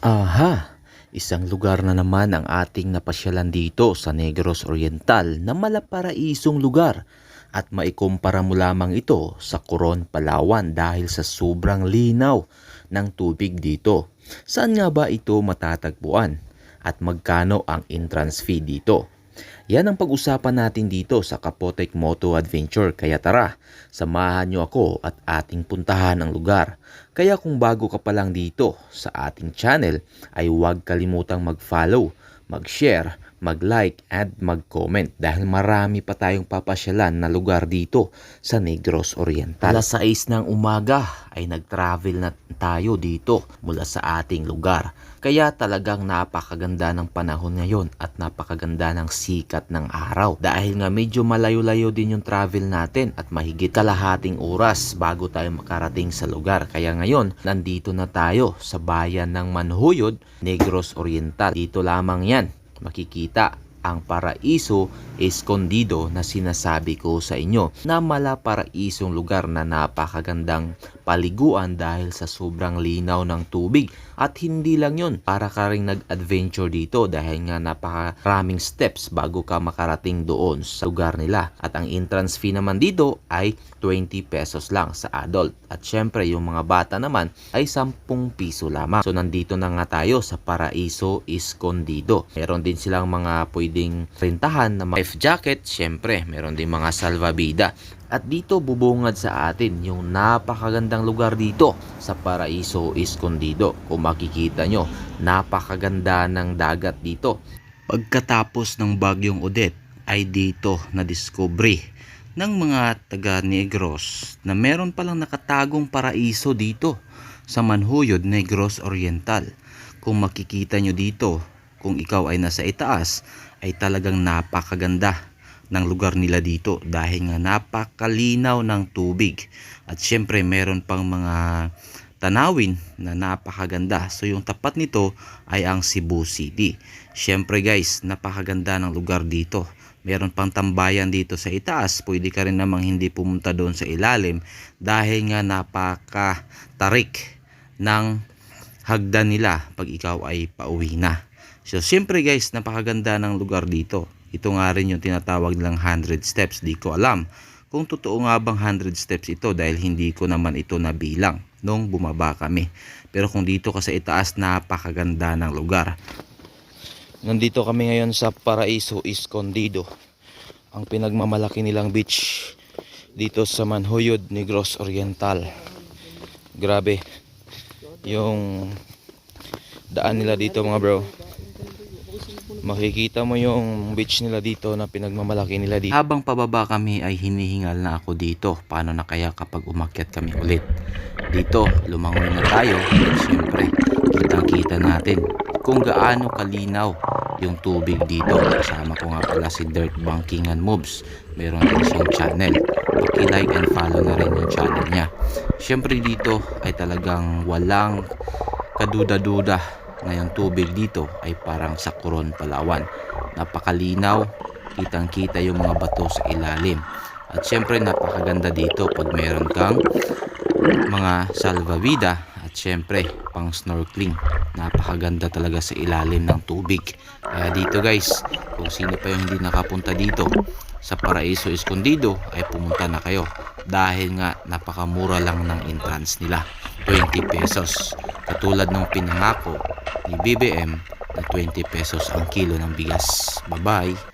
Aha! Isang lugar na naman ang ating napasyalan dito sa Negros Oriental na malaparaisong lugar at maikumpara mo lamang ito sa Coron, Palawan dahil sa sobrang linaw ng tubig dito. Saan nga ba ito matatagpuan? At magkano ang entrance fee dito? Yan ang pag-usapan natin dito sa Kapotec Moto Adventure. Kaya tara, samahan nyo ako at ating puntahan ang lugar. Kaya kung bago ka pa lang dito sa ating channel, ay huwag kalimutang mag-follow, mag-share, mag-like at mag-comment dahil marami pa tayong papasyalan na lugar dito sa Negros Oriental. Alas 6 ng umaga ay nag-travel na tayo dito mula sa ating lugar. Kaya talagang napakaganda ng panahon ngayon at napakaganda ng sikat ng araw. Dahil nga medyo malayo-layo din yung travel natin at mahigit kalahating oras bago tayo makarating sa lugar. Kaya ngayon, nandito na tayo sa bayan ng Manhuyod, Negros Oriental. Dito lamang yan makikita ang paraiso escondido na sinasabi ko sa inyo na malaparaisong lugar na napakagandang paliguan dahil sa sobrang linaw ng tubig. At hindi lang yun para ka rin nag-adventure dito dahil nga napakaraming steps bago ka makarating doon sa lugar nila. At ang entrance fee naman dito ay 20 pesos lang sa adult. At syempre yung mga bata naman ay 10 piso lamang. So nandito na nga tayo sa Paraiso Escondido. Meron din silang mga pwedeng rentahan na life jacket syempre meron din mga salvavida at dito bubungad sa atin yung napakagandang lugar dito sa Paraiso Escondido. Kung makikita nyo, napakaganda ng dagat dito. Pagkatapos ng bagyong Odette ay dito na discovery ng mga taga Negros na meron palang nakatagong paraiso dito sa Manhuyod, Negros Oriental. Kung makikita nyo dito, kung ikaw ay nasa itaas, ay talagang napakaganda ng lugar nila dito dahil nga napakalinaw ng tubig. At syempre meron pang mga tanawin na napakaganda. So yung tapat nito ay ang Cebu City. Syempre guys napakaganda ng lugar dito. Meron pang tambayan dito sa itaas. Pwede ka rin namang hindi pumunta doon sa ilalim dahil nga napakatarik ng hagdan nila pag ikaw ay pauwi na so syempre guys napakaganda ng lugar dito ito nga rin yung tinatawag nilang 100 steps. Di ko alam kung totoo nga bang 100 steps ito dahil hindi ko naman ito nabilang nung bumaba kami. Pero kung dito ka sa itaas, napakaganda ng lugar. Nandito kami ngayon sa Paraiso Escondido. Ang pinagmamalaki nilang beach dito sa Manhuyod, Negros Oriental. Grabe. Yung daan nila dito mga bro makikita mo yung beach nila dito na pinagmamalaki nila dito. Habang pababa kami ay hinihingal na ako dito. Paano na kaya kapag umakyat kami ulit? Dito, lumangoy na tayo. Siyempre, kitang kita natin kung gaano kalinaw yung tubig dito. Kasama ko nga pala si Dirt Banking and Moves. Meron din siyang channel. I-like and follow na rin yung channel niya. Siyempre dito ay talagang walang kaduda-duda na yung tubig dito ay parang sa Coron, Palawan. Napakalinaw, kitang-kita yung mga bato sa ilalim. At syempre napakaganda dito pag meron kang mga salvavida at syempre pang snorkeling. Napakaganda talaga sa ilalim ng tubig. Kaya dito guys, kung sino pa yung hindi nakapunta dito sa Paraiso Escondido ay pumunta na kayo dahil nga napakamura lang ng entrance nila 20 pesos katulad ng pinangako ni BBM na 20 pesos ang kilo ng bigas. Bye-bye!